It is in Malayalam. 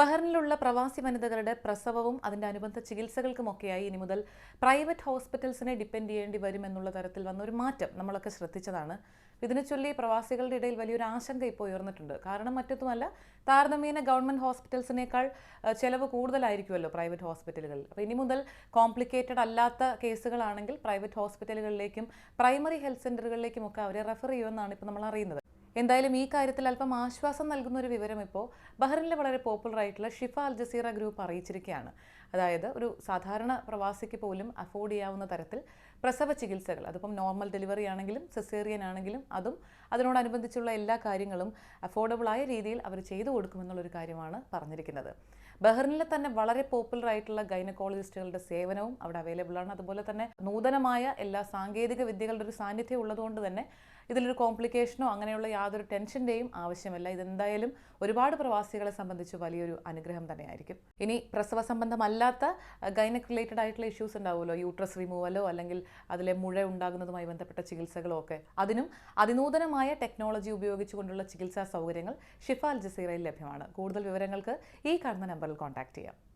ബഹ്റിനിലുള്ള പ്രവാസി വനിതകളുടെ പ്രസവവും അതിന്റെ അനുബന്ധ ചികിത്സകൾക്കുമൊക്കെയായി ഇനി മുതൽ പ്രൈവറ്റ് ഹോസ്പിറ്റൽസിനെ ഡിപ്പെൻഡ് ചെയ്യേണ്ടി വരുമെന്നുള്ള തരത്തിൽ വന്ന ഒരു മാറ്റം നമ്മളൊക്കെ ശ്രദ്ധിച്ചതാണ്. ഇതിനെ ചൊല്ലി പ്രവാസികളുടെ ഇടയിൽ വലിയൊരു ആശങ്ക ഇപ്പോൾ ഉയർന്നിട്ടുണ്ട്. കാരണം മറ്റൊന്നുമല്ല താരതമ്യേന ഗവൺമെന്റ് ഹോസ്പിറ്റൽസിനേക്കാൾ ചിലവ് കൂടുതലായിരിക്കുമല്ലോ പ്രൈവറ്റ് ഹോസ്പിറ്റലുകളിൽ. അപ്പോൾ ഇനി മുതൽ കോംപ്ലിക്കേറ്റഡ് അല്ലാത്ത കേസുകളാണെങ്കിൽ പ്രൈവറ്റ് ഹോസ്പിറ്റലുകളിലേക്കും പ്രൈമറി ഹെൽത്ത് സെന്ററുകളിലേക്കും ഒക്കെ അവരെ റെഫർ ചെയ്യുമെന്നാണ് ഇപ്പോൾ നമ്മൾ അറിയുന്നത്. എന്തായാലും ഈ കാര്യത്തിൽ അല്പം ആശ്വാസം നൽകുന്ന ഒരു വിവരം ഇപ്പോൾ ബഹ്റിനിലെ വളരെ പോപ്പുലർ ആയിട്ടുള്ള ഷിഫ അൽ ജസീറ ഗ്രൂപ്പ് അറിയിച്ചിരിക്കുകയാണ്. അതായത് ഒരു സാധാരണ പ്രവാസിക്ക് പോലും അഫോർഡ് ചെയ്യാവുന്ന തരത്തിൽ പ്രസവ ചികിത്സകൾ അതിപ്പം നോർമൽ ഡെലിവറി ആണെങ്കിലും സെസേറിയൻ ആണെങ്കിലും അതും അതിനോടനുബന്ധിച്ചുള്ള എല്ലാ കാര്യങ്ങളും അഫോർഡബിളായ രീതിയിൽ അവർ ചെയ്തു കൊടുക്കുമെന്നുള്ളൊരു കാര്യമാണ് പറഞ്ഞിരിക്കുന്നത്. ബഹ്റിനിലെ തന്നെ വളരെ പോപ്പുലർ ആയിട്ടുള്ള ഗൈനക്കോളജിസ്റ്റുകളുടെ സേവനവും അവിടെ അവൈലബിൾ ആണ്. അതുപോലെ തന്നെ നൂതനമായ എല്ലാ സാങ്കേതിക വിദ്യകളുടെ ഒരു സാന്നിധ്യം ഉള്ളതുകൊണ്ട് തന്നെ ഇതിലൊരു കോംപ്ലിക്കേഷനോ അങ്ങനെയുള്ള യാതൊരു ടെൻഷന്റെയും ആവശ്യമല്ല. ഇതെന്തായാലും ഒരുപാട് പ്രവാസികളെ സംബന്ധിച്ച് വലിയൊരു അനുഗ്രഹം തന്നെയായിരിക്കും. ഇനി പ്രസവ സംബന്ധമല്ലാത്ത ഗൈനക് റിലേറ്റഡ് ആയിട്ടുള്ള ഇഷ്യൂസ് ഉണ്ടാവുമല്ലോ. യൂട്രസ് റിമൂവലോ അല്ലെങ്കിൽ അതിലെ മുഴ ഉണ്ടാകുന്നതുമായി ബന്ധപ്പെട്ട ചികിത്സകളൊക്കെ. അതിനും അതിനൂതനമായ ടെക്നോളജി ഉപയോഗിച്ചുകൊണ്ടുള്ള ചികിത്സാ സൗകര്യങ്ങൾ ഷിഫ അൽ ജസീറയിൽ ലഭ്യമാണ്. കൂടുതൽ വിവരങ്ങൾക്ക് ഈ കാണുന്ന നമ്പറിൽ കോൺടാക്ട് ചെയ്യാം.